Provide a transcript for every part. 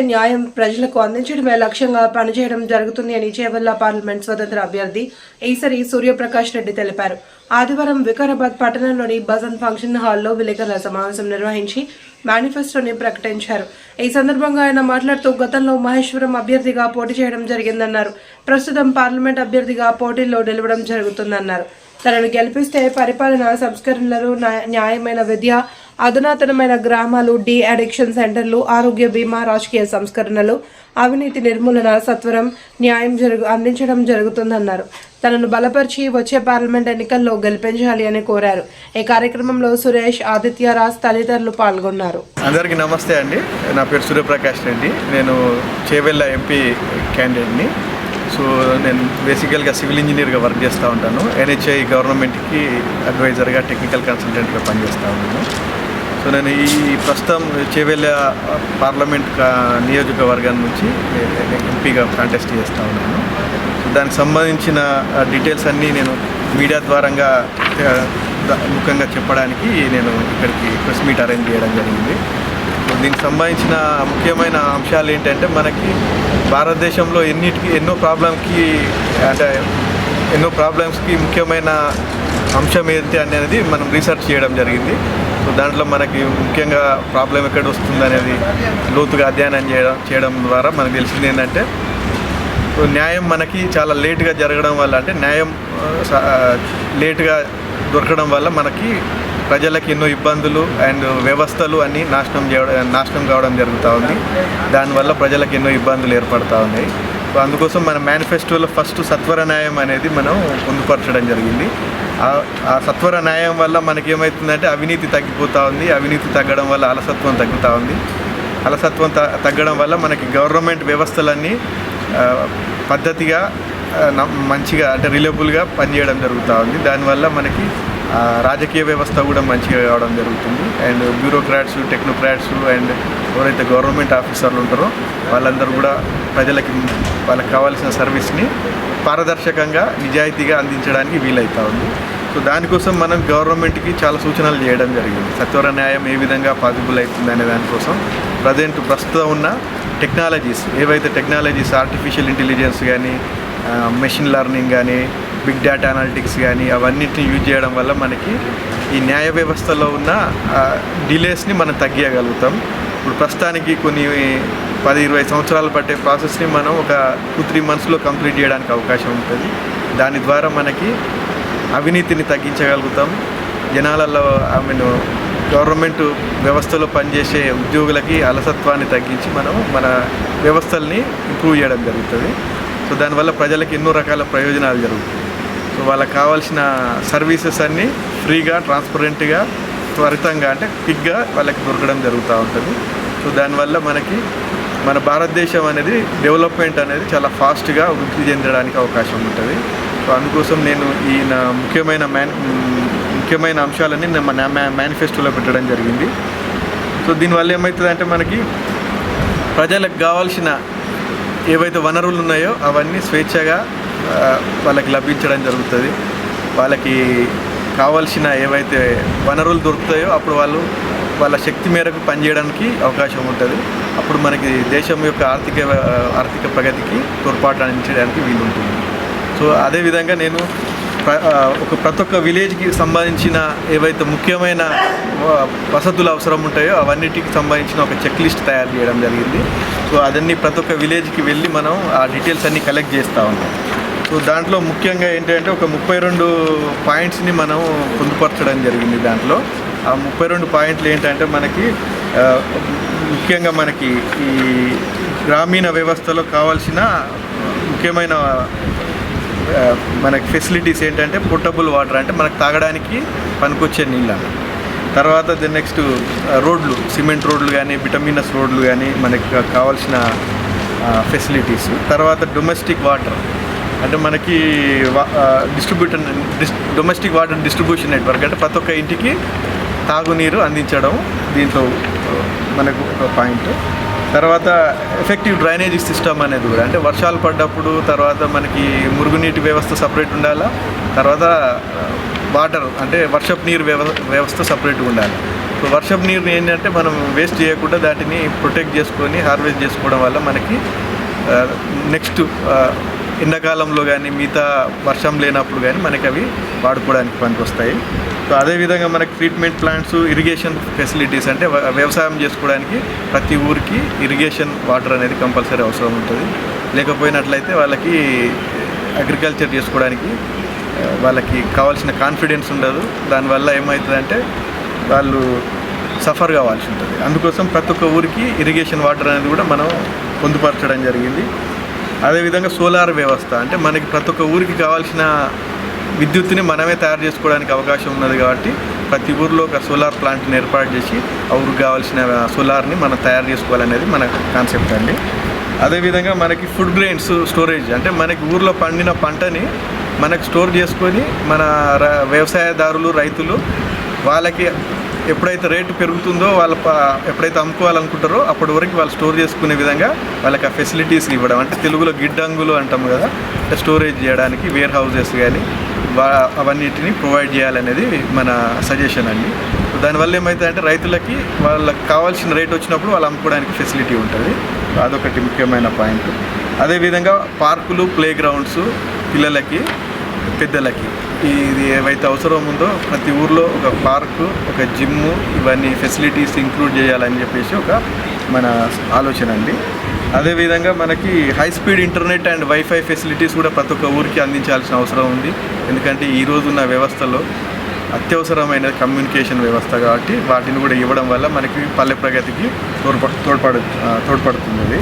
న్యాయం ప్రజలకు అందించడమే లక్ష్యంగా పనిచేయడం జరుగుతుంది అని చేవల్ల పార్లమెంట్ స్వతంత్ర అభ్యర్థి ఈసరి సూర్యప్రకాష్ రెడ్డి తెలిపారు. ఆదివారం వికారాబాద్ పట్టణంలోని బజన్ ఫంక్షన్ హాల్లో విలేకరుల సమావేశం నిర్వహించి మేనిఫెస్టోని ప్రకటించారు. ఈ సందర్భంగా ఆయన మాట్లాడుతూ గతంలో మహేశ్వరం అభ్యర్థిగా పోటీ చేయడం జరిగిందన్నారు. ప్రస్తుతం పార్లమెంట్ అభ్యర్థిగా పోటీల్లో నిలవడం జరుగుతుందన్నారు. తనను గెలిపిస్తే పరిపాలన సంస్కరణలు న్యాయ- న్యాయమైన విద్య అధునాతనమైన గ్రామాలు డి అడిక్షన్ సెంటర్లు ఆరోగ్య బీమా రాజకీయ సంస్కరణలు అవినీతి నిర్మూలన సత్వరం న్యాయం జరుగు అందించడం జరుగుతుందన్నారు. తనను బలపరిచి వచ్చే పార్లమెంట్ ఎన్నికల్లో గెలిపించాలి అని కోరారు. ఈ కార్యక్రమంలో సురేష్ ఆదిత్యరాజ్ తదితరులు పాల్గొన్నారు. అందరికీ నమస్తే అండి. నా పేరు సూర్యప్రకాష్ రెడ్డి. నేను చేవెళ్ళ ఎంపీ క్యాండిడేట్ని. సో నేను బేసికల్గా సివిల్ ఇంజనీర్గా వర్క్ చేస్తూ ఉంటాను. ఎన్హెచ్ఐ గవర్నమెంట్కి అడ్వైజర్గా టెక్నికల్ కన్సల్టెంట్గా పనిచేస్తూ ఉన్నాను. సో నేను ఈ ప్రస్తుతం చేవెళ్ళ పార్లమెంట్ నియోజకవర్గం నుంచి ఎంపీగా కాంటెస్ట్ చేస్తూ ఉన్నాను. దానికి సంబంధించిన డీటెయిల్స్ అన్నీ నేను మీడియా ద్వారంగా ముఖ్యంగా ముఖంగా చెప్పడానికి నేను ఇక్కడికి ప్రెస్ మీట్ అరేంజ్ చేయడం జరిగింది. సో దీనికి సంబంధించిన ముఖ్యమైన అంశాలు ఏంటంటే మనకి భారతదేశంలో ఎన్నిటికి ఎన్నో ప్రాబ్లంకి అంటే ఎన్నో ప్రాబ్లమ్స్కి ముఖ్యమైన అంశం ఏంటి అనేది మనం రీసెర్చ్ చేయడం జరిగింది. దాంట్లో మనకి ముఖ్యంగా ప్రాబ్లం ఎక్కడ వస్తుంది అనేది లోతుగా అధ్యయనం చేయడం చేయడం ద్వారా మనకు తెలిసింది ఏంటంటే సో న్యాయం మనకి చాలా లేటుగా జరగడం వల్ల అంటే న్యాయం లేటుగా స- దొరకడం వల్ల మనకి ప్రజలకు ఎన్నో ఇబ్బందులు అండ్ వ్యవస్థలు అన్నీ నాశనం చేయడం నాశనం కావడం జరుగుతూ ఉంది. దానివల్ల ప్రజలకు ఎన్నో ఇబ్బందులు ఏర్పడుతూ ఉన్నాయి. సో అందుకోసం మన మేనిఫెస్టోలో ఫస్ట్ సత్వర న్యాయం అనేది మనం పొందుపరచడం జరిగింది. ఆ- ఆ సత్వర న్యాయం వల్ల మనకి ఏమవుతుందంటే అవినీతి తగ్గిపోతూ ఉంది. అవినీతి తగ్గడం వల్ల అలసత్వం తగ్గుతూ ఉంది. అలసత్వం త- తగ్గడం వల్ల మనకి గవర్నమెంట్ వ్యవస్థలన్నీ పద్ధతిగా మంచిగా అంటే రిలయబుల్గా పనిచేయడం జరుగుతూ ఉంది. దానివల్ల మనకి రాజకీయ వ్యవస్థ కూడా మంచిగా కావడం జరుగుతుంది. అండ్ బ్యూరోక్రాట్స్ టెక్నోక్రాట్స్ అండ్ ఎవరైతే గవర్నమెంట్ ఆఫీసర్లు ఉంటారో వాళ్ళందరూ కూడా ప్రజలకి వాళ్ళకి కావాల్సిన సర్వీస్ని పారదర్శకంగా నిజాయితీగా అందించడానికి వీలవుతూ ఉంది. సో దానికోసం మనం గవర్నమెంట్కి చాలా సూచనలు చేయడం జరిగింది. సత్వర న్యాయం ఏ విధంగా పాసిబుల్ అవుతుంది అనే దానికోసం ప్రజెంట్ ప్రస్తుతం ఉన్న టెక్నాలజీస్ ఏవైతే టెక్నాలజీస్ ఆర్టిఫిషియల్ ఇంటెలిజెన్స్ కానీ మెషిన్ లెర్నింగ్ కానీ బిగ్ డేటా అనాలిటిక్స్ కానీ అవన్నిటిని యూజ్ చేయడం వల్ల మనకి ఈ న్యాయ వ్యవస్థలో ఉన్న డిలేస్ని మనం తగ్గియగలుగుతాం. ఇప్పుడు ప్రస్తుతానికి కొన్ని పది ఇరవై సంవత్సరాలు పట్టే ప్రాసెస్ని మనం ఒక టూ త్రీ మంత్స్లో కంప్లీట్ చేయడానికి అవకాశం ఉంటుంది. దాని ద్వారా మనకి అవినీతిని తగ్గించగలుగుతాం. జనాలలో ఐ మీన్ గవర్నమెంట్ వ్యవస్థలో పనిచేసే ఉద్యోగులకి అలసత్వాన్ని తగ్గించి మనం మన వ్యవస్థల్ని ఇంప్రూవ్ చేయడం జరుగుతుంది. సో దానివల్ల ప్రజలకు ఎన్నో రకాల ప్రయోజనాలు జరుగుతాయి. సో వాళ్ళకి కావాల్సిన సర్వీసెస్ అన్నీ ఫ్రీగా ట్రాన్స్పరెంట్గా త్వరితంగా అంటే క్విక్గా వాళ్ళకి దొరకడం జరుగుతూ ఉంటుంది. సో దానివల్ల మనకి మన భారతదేశం అనేది డెవలప్మెంట్ అనేది చాలా ఫాస్ట్గా వృద్ధి చెందడానికి అవకాశం ఉంటుంది. సో అందుకోసం నేను ఈ నా ముఖ్యమైన మ్యాన్ ముఖ్యమైన అంశాలన్నీ నేను మన మేనిఫెస్టోలో పెట్టడం జరిగింది. సో దీనివల్ల ఏమవుతుందంటే మనకి ప్రజలకు కావాల్సిన ఏవైతే వనరులు ఉన్నాయో అవన్నీ స్వేచ్ఛగా వాళ్ళకి లభించడం జరుగుతుంది. వాళ్ళకి కావాల్సిన ఏవైతే వనరులు దొరుకుతాయో అప్పుడు వాళ్ళు వాళ్ళ శక్తి మేరకు పనిచేయడానికి అవకాశం ఉంటుంది. అప్పుడు మనకి దేశం యొక్క ఆర్థిక ఆర్థిక ప్రగతికి తోడ్పాటు అందించడానికి వీలు ఉంటుంది సో అదేవిధంగా నేను ఒక ప్రతి ఒక్క విలేజ్కి సంబంధించిన ఏవైతే ముఖ్యమైన వసతులు అవసరం ఉంటాయో అవన్నిటికి సంబంధించిన ఒక చెక్ లిస్ట్ తయారు చేయడం జరిగింది. సో అదన్నీ ప్రతి ఒక్క విలేజ్కి వెళ్ళి మనం ఆ డీటెయిల్స్ అన్నీ కలెక్ట్ చేస్తూ ఉన్నాం. సో దాంట్లో ముఖ్యంగా ఏంటంటే ఒక ముప్పై రెండు పాయింట్స్ని మనం పొందుపరచడం జరిగింది దాంట్లో. ఆ ముప్పై రెండు పాయింట్లు ఏంటంటే మనకి ముఖ్యంగా మనకి ఈ గ్రామీణ వ్యవస్థలో కావాల్సిన ముఖ్యమైన మనకి ఫెసిలిటీస్ ఏంటంటే పోర్టబుల్ వాటర్ అంటే మనకు తాగడానికి పనికొచ్చే నీళ్ళ. తర్వాత ది నెక్స్ట్ రోడ్లు సిమెంట్ రోడ్లు కానీ బిటమినస్ రోడ్లు కానీ మనకి కావాల్సిన ఫెసిలిటీస్ తర్వాత డొమెస్టిక్ వాటర్ అంటే మనకి distributor domestic water distribution network అంటే ప్రతి ఒక్క ఇంటికి తాగునీరు అందించడం దీంట్లో మనకు ఒక పాయింట్. తర్వాత ఎఫెక్టివ్ డ్రైనేజ్ సిస్టమ్ అనేది కూడా అంటే వర్షాలు పడ్డప్పుడు తర్వాత మనకి మురుగునీటి వ్యవస్థ సపరేట్ ఉండాలా? తర్వాత వాటర్ అంటే వర్షపు నీరు వ్యవ వ్యవస్థ సపరేట్గా ఉండాలి? సో వర్షపు నీరుని ఏంటంటే మనం వేస్ట్ చేయకుండా దాటిని ప్రొటెక్ట్ చేసుకొని హార్వెస్ట్ చేసుకోవడం వల్ల మనకి నెక్స్ట్ ఎండాకాలంలో కానీ మిగతా వర్షం లేనప్పుడు కానీ మనకి అవి వాడుకోవడానికి పనికొస్తాయి. సో అదేవిధంగా మనకి ట్రీట్మెంట్ ప్లాంట్స్ ఇరిగేషన్ ఫెసిలిటీస్ అంటే వ్యవసాయం చేసుకోవడానికి ప్రతి ఊరికి ఇరిగేషన్ వాటర్ అనేది కంపల్సరీ అవసరం ఉంటుంది. లేకపోయినట్లయితే వాళ్ళకి అగ్రికల్చర్ చేసుకోవడానికి వాళ్ళకి కావాల్సిన కాన్ఫిడెన్స్ ఉండదు. దానివల్ల ఏమవుతుందంటే వాళ్ళు సఫర్ కావాల్సి ఉంటుంది. అందుకోసం ప్రతి ఒక్క ఊరికి ఇరిగేషన్ వాటర్ అనేది కూడా మనం పొందుపరచడం జరిగింది. అదేవిధంగా సోలార్ వ్యవస్థ అంటే మనకి ప్రతి ఒక్క ఊరికి కావాల్సిన విద్యుత్తుని మనమే తయారు చేసుకోవడానికి అవకాశం ఉన్నది కాబట్టి ప్రతి ఊర్లో ఒక సోలార్ ప్లాంట్ని ఏర్పాటు చేసి ఆ ఊరికి కావాల్సిన సోలార్ని మనం తయారు చేసుకోవాలనేది మన కాన్సెప్ట్ అండి. అదేవిధంగా మనకి ఫుడ్ గ్రెయిన్స్ స్టోరేజ్ అంటే మనకి ఊర్లో పండిన పంటని మనకు స్టోర్ చేసుకొని మన వ్యవసాయదారులు రైతులు వాళ్ళకి ఎప్పుడైతే రేటు పెరుగుతుందో వాళ్ళ ఎప్పుడైతే అమ్ముకోవాలనుకుంటారో అప్పటి వరకు వాళ్ళు స్టోర్ చేసుకునే విధంగా వాళ్ళకి ఆ ఫెసిలిటీస్ ఇవ్వడం. అంటే తెలుగులో గిడ్డంగులు అంటాం కదా స్టోరేజ్ చేయడానికి వేర్ హౌజెస్ కానీ అవన్నిటిని ప్రొవైడ్ చేయాలనేది మన సజెషన్ అండి. దానివల్ల ఏమైతే అంటే రైతులకి వాళ్ళకి కావాల్సిన రేట్ వచ్చినప్పుడు వాళ్ళు అమ్ముకోవడానికి ఫెసిలిటీ ఉంటుంది. అదొకటి ముఖ్యమైన పాయింట్ అదేవిధంగా పార్కులు ప్లే గ్రౌండ్స్ పిల్లలకి పెద్దలకి. ఇది ఏవైతే అవసరం ఉందో ప్రతి ఊర్లో ఒక పార్కు ఒక జిమ్ ఇవన్నీ ఫెసిలిటీస్ ఇంక్లూడ్ చేయాలని చెప్పేసి ఒక మన ఆలోచన అండి. అదేవిధంగా మనకి high speed internet and wifi facilities కూడా ప్రతి ఒక్క ఊరికి అందించాల్సిన అవసరం ఉంది. ఎందుకంటే ఈ రోజున్న వ్యవస్థలో అత్యవసరమైన కమ్యూనికేషన్ వ్యవస్థ కాబట్టి వాటిని కూడా ఇవ్వడం వల్ల మనకి పల్లె ప్రగతికి తోడ్పడు తోడ్పడు తోడ్పడుతుంది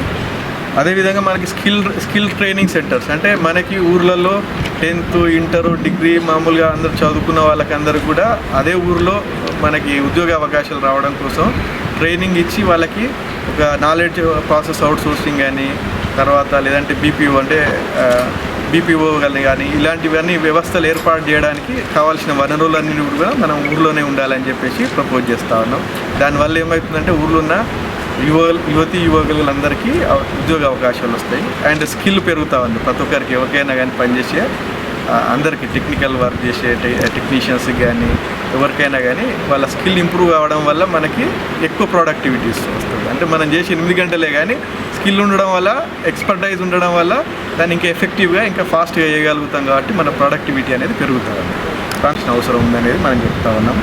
అదేవిధంగా మనకి స్కిల్ స్కిల్ ట్రైనింగ్ సెంటర్స్. అంటే మనకి ఊర్లలో టెన్త్ ఇంటర్ డిగ్రీ మామూలుగా అందరు చదువుకున్న వాళ్ళకందరూ కూడా అదే ఊర్లో మనకి ఉద్యోగ అవకాశాలు రావడం కోసం ట్రైనింగ్ ఇచ్చి వాళ్ళకి ఒక నాలెడ్జ్ ప్రాసెస్ అవుట్ సోర్సింగ్ కానీ తర్వాత లేదంటే బీపీఓ అంటే బీపీఓ కానీ కానీ ఇలాంటివన్నీ వ్యవస్థలు ఏర్పాటు చేయడానికి కావాల్సిన వనరులన్నీ కూడా మనం ఊర్లోనే ఉండాలని చెప్పేసి ప్రపోజ్ చేస్తా ఉన్నాం. దానివల్ల ఏమవుతుందంటే ఊర్లో ఉన్న యువ యువతి యువకులందరికీ ఉద్యోగ అవకాశాలు వస్తాయి. అండ్ స్కిల్ పెరుగుతా ఉంది. ప్రతి ఒక్కరికి ఎవరికైనా కానీ పనిచేసే అందరికీ టెక్నికల్ వర్క్ చేసే టెక్నీషియన్స్ కానీ ఎవరికైనా కానీ వాళ్ళ స్కిల్ ఇంప్రూవ్ అవ్వడం వల్ల మనకి ఎక్కువ ప్రొడక్టివిటీస్ వస్తుంది. అంటే మనం చేసి ఎనిమిది గంటలే కానీ స్కిల్ ఉండడం వల్ల ఎక్స్పర్టైజ్ ఉండడం వల్ల దాన్ని ఇంకా ఎఫెక్టివ్గా ఇంకా ఫాస్ట్గా చేయగలుగుతాం కాబట్టి మన ప్రొడక్టివిటీ అనేది పెరుగుతుంది ఫంక్షన్ అవసరం ఉందనేది మనం చెప్తా ఉన్నాం.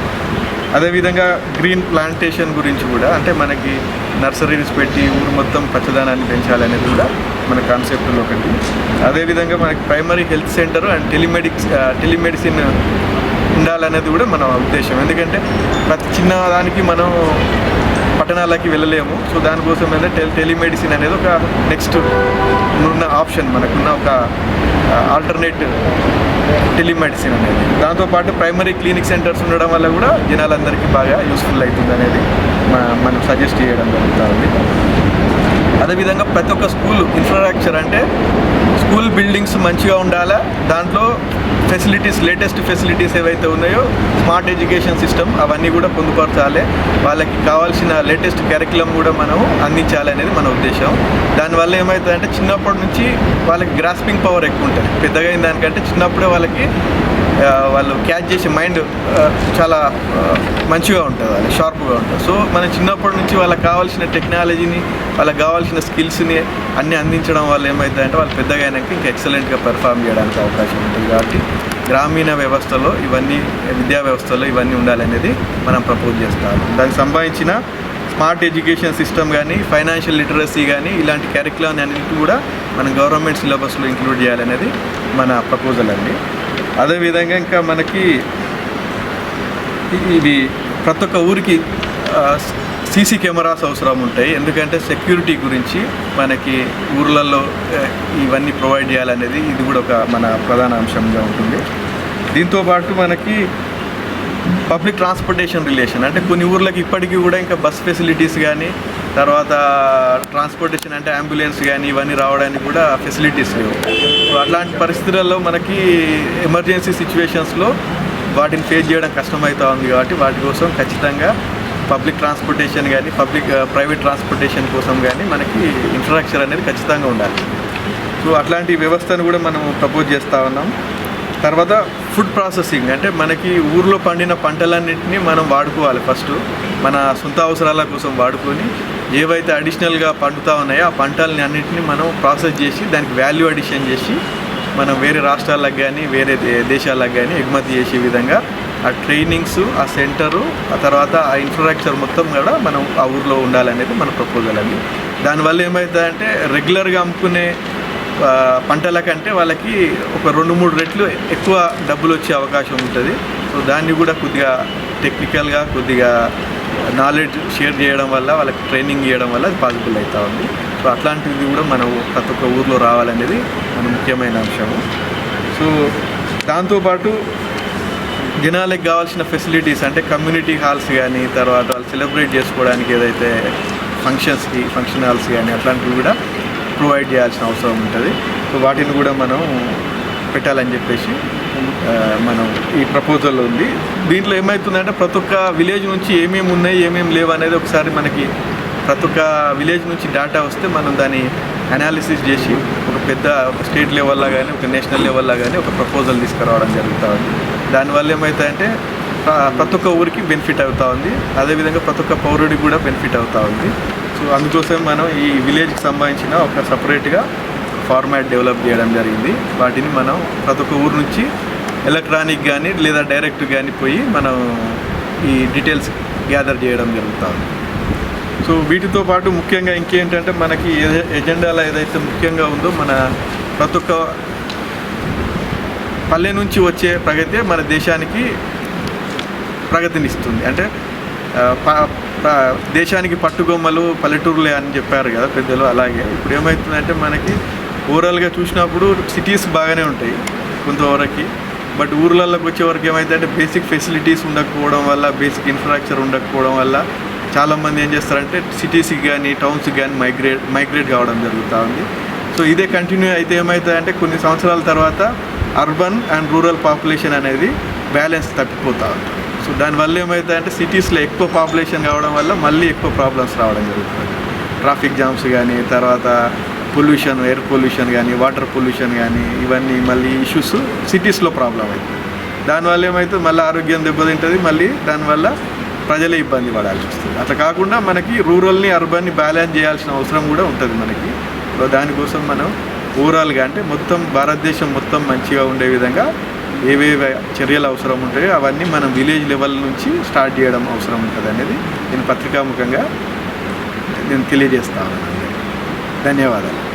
అదేవిధంగా గ్రీన్ ప్లాంటేషన్ గురించి కూడా అంటే మనకి నర్సరీస్ పెట్టి ఊరు మొత్తం పచ్చదనాన్ని పెంచాలనేది కూడా మన కాన్సెప్ట్లో ఒకటి అదేవిధంగా మనకి primary health centre and telemedics telemedicine ఉండాలనేది కూడా మన ఉద్దేశం. ఎందుకంటే ప్రతి చిన్న దానికి మనం పట్టణాలకి వెళ్ళలేము. సో దానికోసం అయితే టెల్ టెలిమెడిసిన్ అనేది ఒక నెక్స్ట్ ఉన్న ఆప్షన్ మనకున్న ఒక ఆల్టర్నేట్ టెలిమెడిసిన్ అనేది. దాంతోపాటు ప్రైమరీ క్లినిక్ సెంటర్స్ ఉండడం వల్ల కూడా జనాలందరికీ బాగా యూస్ఫుల్ అవుతుంది అనేది మనం సజెస్ట్ చేయడం జరుగుతుంది. అదేవిధంగా ప్రతి ఒక్క స్కూల్ ఇన్ఫ్రాస్ట్రక్చర్ అంటే స్కూల్ బిల్డింగ్స్ మంచిగా ఉండాలా దాంట్లో ఫెసిలిటీస్ లేటెస్ట్ ఫెసిలిటీస్ ఏవైతే ఉన్నాయో స్మార్ట్ ఎడ్యుకేషన్ సిస్టమ్ అవన్నీ కూడా పొందుపరచాలి. వాళ్ళకి కావాల్సిన లేటెస్ట్ కరికులం కూడా మనం అందించాలి అనేది మన ఉద్దేశం. దానివల్ల ఏమవుతుందంటే చిన్నప్పటి నుంచి వాళ్ళకి గ్రాస్పింగ్ పవర్ ఎక్కువ ఉంటుంది. పెద్దగా అయిన దానికంటే చిన్నప్పుడే వాళ్ళకి వాళ్ళు క్యాచ్ చేసే మైండ్ చాలా మంచిగా ఉంటుంది వాళ్ళకి షార్ప్గా ఉంటుంది. సో మనం చిన్నప్పటి నుంచి వాళ్ళకి కావాల్సిన టెక్నాలజీని వాళ్ళకి కావాల్సిన స్కిల్స్ని అన్నీ అందించడం వల్ల ఏమవుతుందంటే వాళ్ళు పెద్దగా అయినాక ఇంకా ఎక్సలెంట్గా పెర్ఫామ్ చేయడానికి అవకాశం ఉంటుంది కాబట్టి గ్రామీణ వ్యవస్థలో ఇవన్నీ విద్యా వ్యవస్థలో ఇవన్నీ ఉండాలనేది మనం ప్రపోజ్ చేస్తాము. దానికి సంబంధించిన స్మార్ట్ ఎడ్యుకేషన్ సిస్టమ్ కానీ ఫైనాన్షియల్ లిటరసీ కానీ ఇలాంటి క్యారిక్యులం అన్నింటి కూడా మనం గవర్నమెంట్ సిలబస్లో ఇంక్లూడ్ చేయాలనేది మన ప్రపోజల్ అండి. అదేవిధంగా ఇంకా మనకి ఇది ప్రతి ఒక్క ఊరికి సీసీ కెమెరాస్ అవసరం ఉంటాయి. ఎందుకంటే సెక్యూరిటీ గురించి మనకి ఊర్లలో ఇవన్నీ ప్రొవైడ్ చేయాలనేది ఇది కూడా ఒక మన ప్రధాన అంశంగా ఉంటుంది. దీంతోపాటు మనకి పబ్లిక్ ట్రాన్స్పోర్టేషన్ రిలేషన్ అంటే కొన్ని ఊర్లకి ఇప్పటికీ కూడా ఇంకా బస్ ఫెసిలిటీస్ కానీ తర్వాత ట్రాన్స్పోర్టేషన్ అంటే అంబులెన్స్ కానీ ఇవన్నీ రావడానికి కూడా ఫెసిలిటీస్ లేవు. సో అట్లాంటి పరిస్థితులలో మనకి ఎమర్జెన్సీ సిచ్యువేషన్స్లో వాటిని ఫేస్ చేయడం కష్టమవుతా ఉంది కాబట్టి వాటి కోసం ఖచ్చితంగా పబ్లిక్ ట్రాన్స్పోర్టేషన్ కానీ పబ్లిక్ ప్రైవేట్ ట్రాన్స్పోర్టేషన్ కోసం కానీ మనకి ఇన్ఫ్రాస్ట్రక్చర్ అనేది ఖచ్చితంగా ఉండాలి. సో అట్లాంటి వ్యవస్థను కూడా మనం ప్రపోజ్ చేస్తూ ఉన్నాం. తర్వాత ఫుడ్ ప్రాసెసింగ్ అంటే మనకి ఊర్లో పండిన పంటలన్నింటినీ మనం వాడుకోవాలి ఫస్ట్ మన సొంత అవసరాల కోసం వాడుకొని ఏవైతే అడిషనల్గా పండుతా ఉన్నాయో ఆ పంటల్ని అన్నింటినీ మనం ప్రాసెస్ చేసి దానికి వాల్యూ అడిషన్ చేసి మనం వేరే రాష్ట్రాలకు కానీ వేరే దేశాలకు కానీ ఎగుమతి చేసే విధంగా ఆ ట్రైనింగ్స్ ఆ సెంటరు ఆ తర్వాత ఆ ఇన్ఫ్రాస్ట్రక్చర్ మొత్తం కూడా మనం ఆ ఊర్లో ఉండాలనేది మన ప్రపోజల్ అండి. దానివల్ల ఏమవుతుందంటే రెగ్యులర్గా అమ్ముకునే పంటల కంటే వాళ్ళకి ఒక రెండు మూడు రెట్లు ఎక్కువ డబ్బులు వచ్చే అవకాశం ఉంటుంది. సో దాన్ని కూడా కొద్దిగా టెక్నికల్గా కొద్దిగా నాలెడ్జ్ షేర్ చేయడం వల్ల వాళ్ళకి ట్రైనింగ్ ఇవ్వడం వల్ల అది పాసిబుల్ అవుతూ ఉంది. సో అట్లాంటిది కూడా మనం ప్రతి ఒక్క ఊర్లో రావాలనేది మన ముఖ్యమైన అంశము. సో దాంతోపాటు జనాలకు కావాల్సిన ఫెసిలిటీస్ అంటే కమ్యూనిటీ హాల్స్ కానీ తర్వాత వాళ్ళు సెలబ్రేట్ చేసుకోవడానికి ఏదైతే ఫంక్షన్స్కి ఫంక్షన్ హాల్స్ కానీ అట్లాంటివి కూడా ప్రొవైడ్ చేయాల్సిన అవసరం ఉంటుంది. సో వాటిని కూడా మనం పెట్టాలని చెప్పేసి మనం ఈ ప్రపోజల్ ఉంది. దీంట్లో ఏమవుతుందంటే ప్రతి ఒక్క విలేజ్ నుంచి ఏమేమి ఉన్నాయి ఏమేమి లేవు అనేది ఒకసారి మనకి ప్రతి ఒక్క విలేజ్ నుంచి డేటా వస్తే మనం దాన్ని అనాలిసిస్ చేసి ఒక పెద్ద ఒక స్టేట్ లెవెల్లో కానీ ఒక నేషనల్ లెవెల్లో కానీ ఒక ప్రపోజల్ తీసుకురావడం జరుగుతూ ఉంది. దానివల్ల ఏమవుతాయంటే ప్రతి ఒక్క ఊరికి బెనిఫిట్ అవుతూ ఉంది. అదేవిధంగా ప్రతి ఒక్క పౌరుడికి కూడా బెనిఫిట్ అవుతూ ఉంది. సో అందుకోసం మనం ఈ విలేజ్కి సంబంధించిన ఒక సపరేట్గా ఫార్మాట్ డెవలప్ చేయడం జరిగింది. వాటిని మనం ప్రతి ఒక్క ఊరు నుంచి ఎలక్ట్రానిక్ కానీ లేదా డైరెక్ట్ కానీ పోయి మనం ఈ డీటెయిల్స్ గ్యాదర్ చేయడం జరుగుతుంది. సో వీటితో పాటు ముఖ్యంగా ఇంకేంటంటే మనకి ఏ- ఎజెండాలో ఏదైతే ముఖ్యంగా ఉందో మన ప్రతి ఒక్క పల్లె నుంచి వచ్చే ప్రగతి మన దేశానికి ప్రగతినిస్తుంది. అంటే దేశానికి పట్టుగొమ్మలు పల్లెటూరులే అని చెప్పారు కదా పెద్దలు అలాగే. ఇప్పుడు ఏమవుతుందంటే మనకి ఓవరాల్గా చూసినప్పుడు సిటీస్ బాగానే ఉంటాయి కొంతవరకు. బట్ ఊర్లలోకి వచ్చే వరకు ఏమైందంటే బేసిక్ ఫెసిలిటీస్ ఉండకపోవడం వల్ల బేసిక్ ఇన్ఫ్రాస్ట్రక్చర్ ఉండకపోవడం వల్ల చాలామంది ఏం చేస్తారంటే సిటీస్కి కానీ టౌన్స్కి కానీ మైగ్రేట్ మైగ్రేట్ కావడం జరుగుతూ ఉంది. సో ఇదే కంటిన్యూ అయితే ఏమవుతుందంటే కొన్ని సంవత్సరాల తర్వాత అర్బన్ అండ్ రూరల్ పాపులేషన్ అనేది బ్యాలెన్స్ తప్పిపోతూ ఉంటుంది సో దానివల్ల ఏమవుతుందంటే సిటీస్లో ఎక్కువ పాపులేషన్ కావడం వల్ల మళ్ళీ ఎక్కువ ప్రాబ్లమ్స్ రావడం జరుగుతుంది. ట్రాఫిక్ జామ్స్ కానీ తర్వాత పొల్యూషన్ ఎయిర్ పొల్యూషన్ కానీ వాటర్ పొల్యూషన్ కానీ ఇవన్నీ మళ్ళీ ఇష్యూస్ సిటీస్లో ప్రాబ్లం అవుతుంది దానివల్ల ఏమవుతుంది మళ్ళీ ఆరోగ్యం దెబ్బతింటుంది మళ్ళీ దానివల్ల ప్రజలే ఇబ్బంది పడాల్సి వస్తుంది. అట్లా కాకుండా మనకి రూరల్ని అర్బన్ని బ్యాలెన్స్ చేయాల్సిన అవసరం కూడా ఉంటుంది మనకి. సో దానికోసం మనం ఓవరాల్గా అంటే మొత్తం భారతదేశం మొత్తం మంచిగా ఉండే విధంగా ఏవేవి చర్యలు అవసరం ఉంటాయో అవన్నీ మనం విలేజ్ లెవెల్ నుంచి స్టార్ట్ చేయడం అవసరం ఉంటుంది అనేది నేను పత్రికాముఖంగా నేను తెలియజేస్తాను ధన్యవాదాలు.